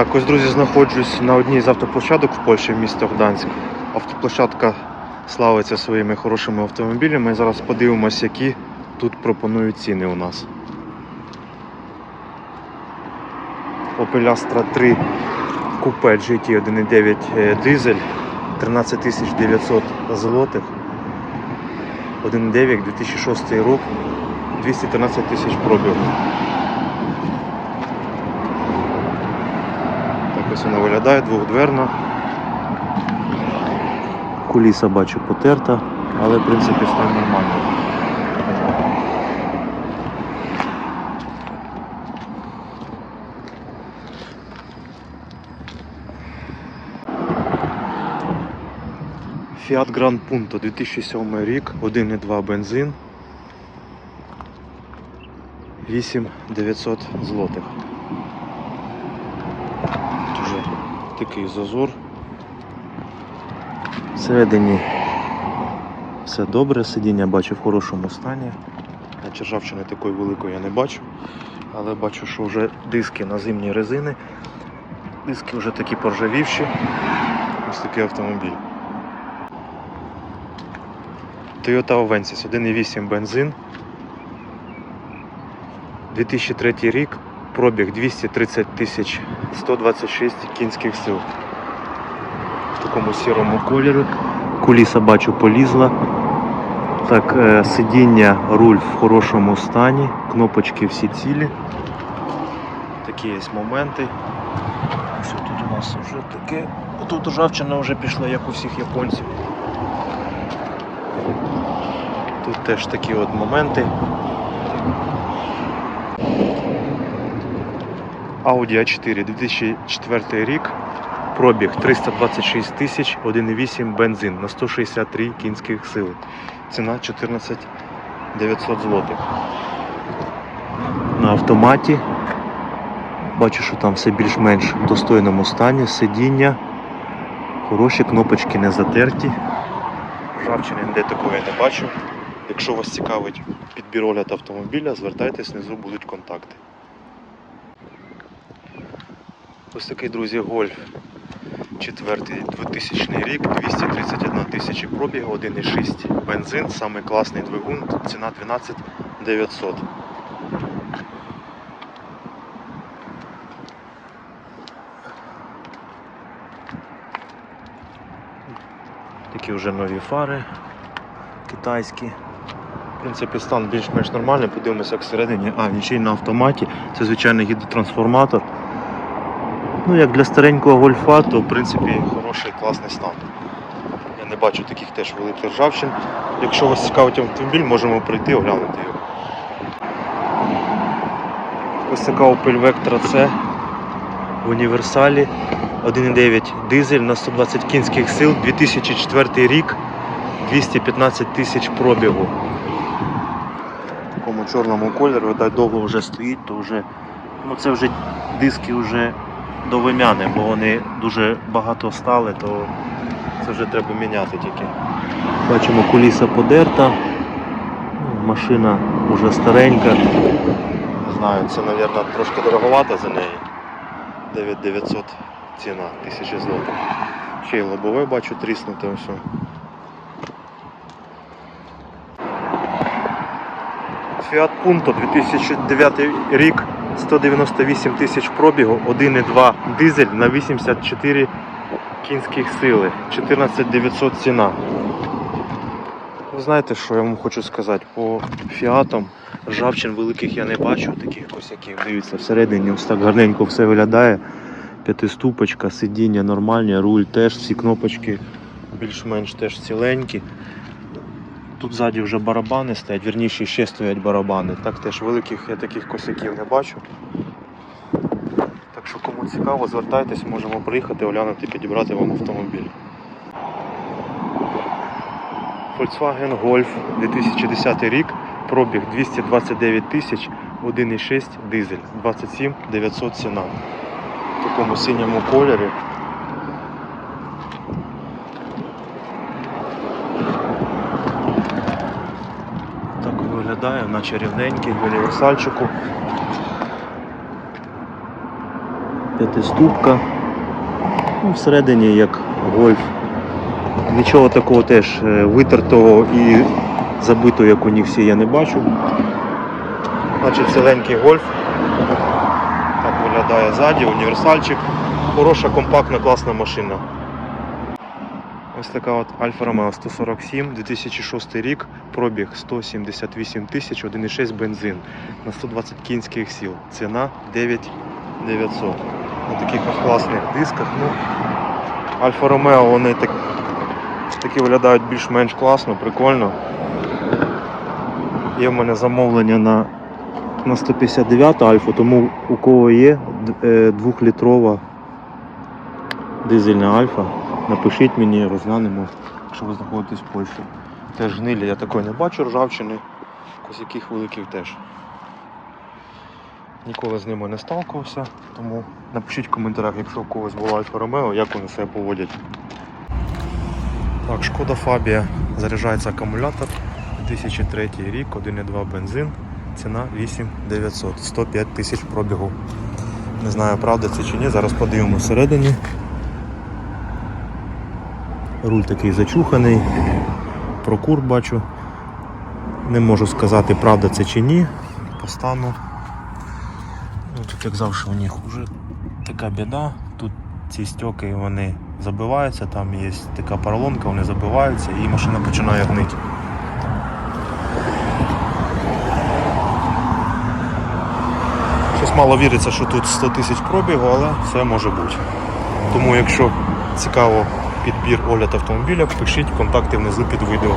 Так, ось друзі, знаходжусь на одній з автоплощадок в Польщі, місто Гданськ. Автоплощадка славиться своїми хорошими автомобілями. Зараз подивимось, які тут пропонують ціни у нас. Opel Astra 3 купе GT 1.9 е, дизель 13 900 злотих. 1.9 2006 рік 213 тисяч пробігу. Ось вона виглядає, двохдверна. Куліса бачу потерта, але в принципі стан нормальний. Fiat Grand Punto 2007 рік, 1,2 бензин. 8900 злотих. Дуже такий зазор. Всередині все добре, сидіння бачу в хорошому стані. Наче ржавчини такої великої я не бачу. Але бачу, що вже диски на зимні резини. Диски вже такі поржавівші. Ось такий автомобіль. Toyota Avensis 1.8 бензин. 2003 рік, пробіг 230 тисяч 126 кінських сил. В такому сірому кольорі. Куліса бачу полізла. Так, е, сидіння, руль в хорошому стані, кнопочки всі цілі. Такі є моменти. Що тут у нас вже таке. Тут ржавчина вже пішла, як у всіх японців. Тут теж такі от моменти. Audi A4 2004 рік. Пробіг 326 тисяч, 1,8 бензин на 163 кінських сили. Ціна 14 900 злотих. На автоматі. Бачу, що там все більш-менш в достойному стані. Сидіння. Хороші кнопочки не затерті. Ржавчини ніде такої я не бачу. Якщо вас цікавить підбір огляд автомобіля, звертайтесь, внизу будуть контакти. Ось такий, друзі, гольф. Четвертий 2000 рік, 231 тисячі пробігу, 1,6 бензин, самий класний двигун, ціна 12 900. Такі вже нові фари китайські. В принципі, стан більш-менш нормальний, подивимося, як всередині. А, він ще й на автоматі. Це звичайний гідротрансформатор. Ну, як для старенького гольфа, то в принципі хороший класний стан. Я не бачу таких теж великих ржавчин. Якщо вас цікавить автомобіль, можемо прийти оглянути його. Ось така Opel Vectra C в універсалі 1.9 дизель на 120 кінських сил, 2004 рік, 215 тисяч пробігу. В такому чорному кольорі, довго вже стоїть, то вже ну це вже диски вже до вимяни, бо вони дуже багато стали, то це вже треба міняти тільки. Бачимо, куліса подерта, ну, машина вже старенька. Не знаю, це, мабуть, трошки дороговато за неї. 9900 ціна, 1000 злотих. Ще й лобове бачу тріснуте все. Fiat Punto 2009 рік, 198 тисяч пробігу, 1,2 дизель на 84 кінських сили, 14900 ціна. Ви знаєте, що я вам хочу сказати? По фіатам ржавчин великих я не бачу, таких косяків. Дивіться, всередині ось так гарненько все виглядає. П'ятиступочка, сидіння нормальні, руль теж, всі кнопочки більш-менш теж ціленькі. Тут ззаді вже барабани стоять, вірніше ще стоять барабани. Так теж великих я таких косяків не бачу. Так що кому цікаво, звертайтесь, можемо приїхати, оглянути, підібрати вам автомобіль. Volkswagen Golf 2010 рік, пробіг 229 тисяч, 1,6 дизель, 27 900 ціна. В такому синьому кольорі. Так він виглядає, наче рівненький в універсальчику. П'ятиступка. Ну, всередині як гольф. Нічого такого теж е, витертого і забитого, як у них всі, я не бачу. Значить, ціленький гольф. Так виглядає ззаді, універсальчик. Хороша, компактна, класна машина. Ось така от Альфа Ромео 147, 2006 рік, пробіг 178 тисяч, 1,6 бензин на 120 кінських сил. Ціна 9900. На таких класних дисках. Ну, Альфа Ромео вони так, такі виглядають більш-менш класно, прикольно. Є в мене замовлення на, на 159 Альфу, тому у кого є д- е, двохлітрова дизельна Альфа, напишіть мені, розглянемо, якщо ви знаходитесь в Польщі. Теж гнилі, я такої не бачу ржавчини, яких великих теж. Ніколи з ними не сталкувався, тому напишіть в коментарях, якщо у когось була Альфа Ромео, як вони себе поводять. Так, шкода Фабія. Заряджається акумулятор. 2003 рік, 1,2 бензин. Ціна 8900, 105 тисяч пробігу. Не знаю, правда це чи ні. Зараз подивимося всередині. Руль такий зачуханий. Прокур бачу. Не можу сказати, правда це чи ні. По стану. Ну, тут, як завжди, у них вже така біда. Тут ці стьоки вони забиваються, там є така поролонка, вони забиваються і машина починає гнити. Щось мало віриться, що тут 100 тисяч пробігу, але все може бути. Тому якщо цікаво підбір огляд автомобіля, пишіть контакти внизу під відео.